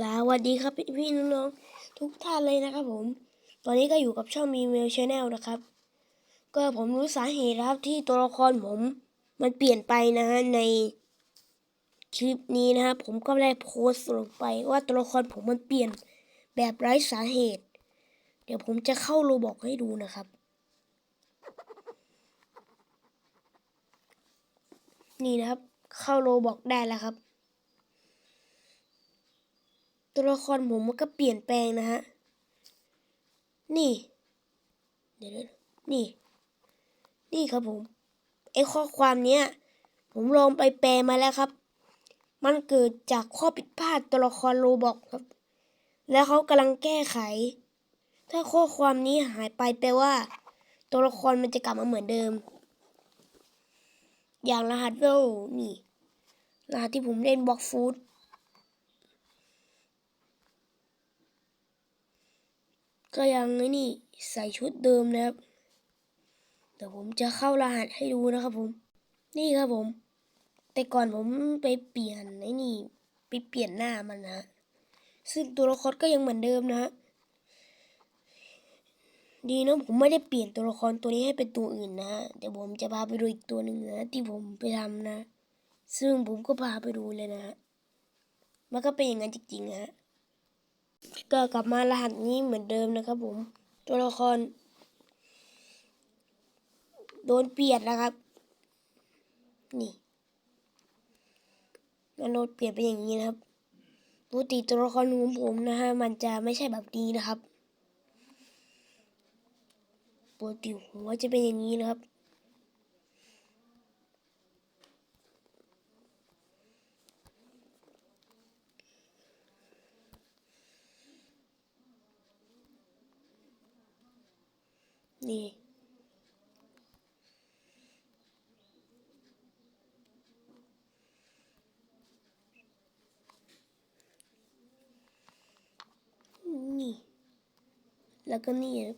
สวัสดีครับพี่พี่น้องๆทุกท่านเลยนะครับผม ตอนนี้ก็อยู่กับช่องมีเมลชแนลนะครับ ก็ผมรู้สาเหตุครับที่ตัวละครผมมันเปลี่ยนไปนะฮะในคลิปนี้นะครับผมก็ได้โพสต์ลงไปว่าตัวละครผมมันเปลี่ยนแบบไร้สาเหตุ เดี๋ยวผมจะเข้าโรบอกให้ดูนะครับ นี่นะครับ เข้าโรบอกได้แล้วครับ ตัวละครผมมันก็เปลี่ยนแปลงนะฮะ นี่ เดี๋ยวนี่ นี่ครับผม ไอข้อความเนี้ย ผมลองไปแปลมาแล้วครับ มันเกิดจากข้อผิดพลาดตัวละครโรบอกครับ แล้วเขากำลังแก้ไข ถ้าข้อความนี้หายไปแปลว่า ตัวละครมันจะกลับมาเหมือนเดิม อย่างรหัสเวลนี่รหัสที่ผมเล่นบล็อกฟูด ก็ยังไอ้นี่ใส่ชุดเดิมนะครับแต่ผมจะเข้ารหัสให้ดูนะครับผม นี่ครับผม แต่ก่อนผมไปเปลี่ยนไอ้นี่ไปเปลี่ยนหน้ามันนะ ซึ่งตัวละครก็ยังเหมือนเดิมนะฮะดีนะผมไม่ได้เปลี่ยนตัวละครตัวนี้ให้เป็นตัวอื่นนะเดี๋ยวผมจะพาไปดูอีกตัวหนึ่งนะที่ผมไปทำนะ ซึ่งผมก็พาไปดูเลยนะมันก็เป็นอย่างนั้นจริงๆนะ ก็กลับมารหัสนี้เหมือนเดิมนะครับผม ตัวละคร โดนเปลี่ยนนะครับ นี่มันโดนเปลี่ยนเป็นอย่างนี้นะครับปกติตัวละครของผมนะฮะมันจะไม่ใช่แบบนี้นะครับปกติหัวจะเป็นอย่างนี้นะครับ นี่ นี่ แล้วก็นี่ครับ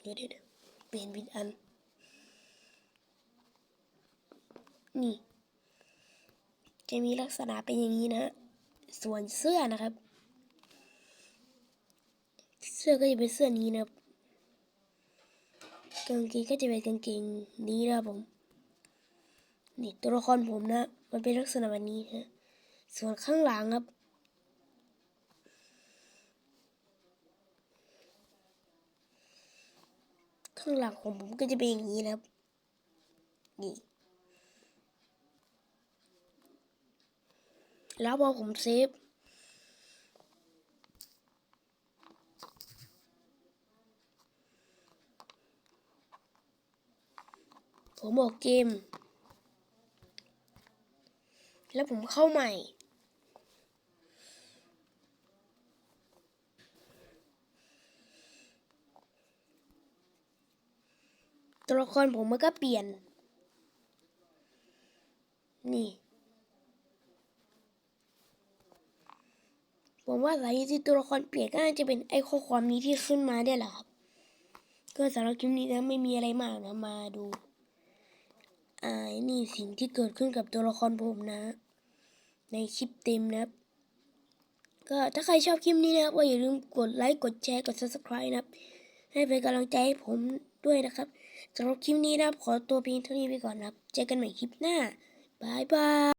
เดี๋ยวเดี๋ยวเดี๋ยวเปลี่ยนผิดอัน นี่ จะมีลักษณะเป็นอย่างนี้นะฮะส่วนเสื้อนะครับ เสื้อก็จะเป็นเสื้อนี้นะครับกางเกงก็จะเป็นกางเกงนี้นะครับผมนี่ตัวละครผมนะ มันเป็นลักษณะแบบนี้ฮะส่วนข้างหลังครับ ข้างหลังของผมก็จะเป็นอย่างนี้นะครับนี่ แล้วพอผมเซฟผมออกเกม แล้วผมเข้าใหม่ ตัวละครผมมันก็เปลี่ยน นี่ ผมว่าสาเหตุที่ตัวละครเปลี่ยนก็น่าจะเป็นไอ้ข้อความนี้ที่ขึ้นมาได้แหละครับ ก็สำหรับคลิปนี้นะไม่มีอะไรมากนะมาดูอ่านี่สิ่งที่เกิดขึ้นกับตัวละครผมนะ ในคลิปเต็มนะครับ ก็ถ้าใครชอบคลิปนี้นะครับก็อย่าลืมกดไลค์กดแชร์กด subscribe นะครับ ให้เป็นกำลังใจให้ผมด้วยนะครับสำหรับคลิปนี้นะครับขอตัวเพียงเท่านี้ไปก่อนนะครับ เจอกันใหม่คลิปหน้าบายบาย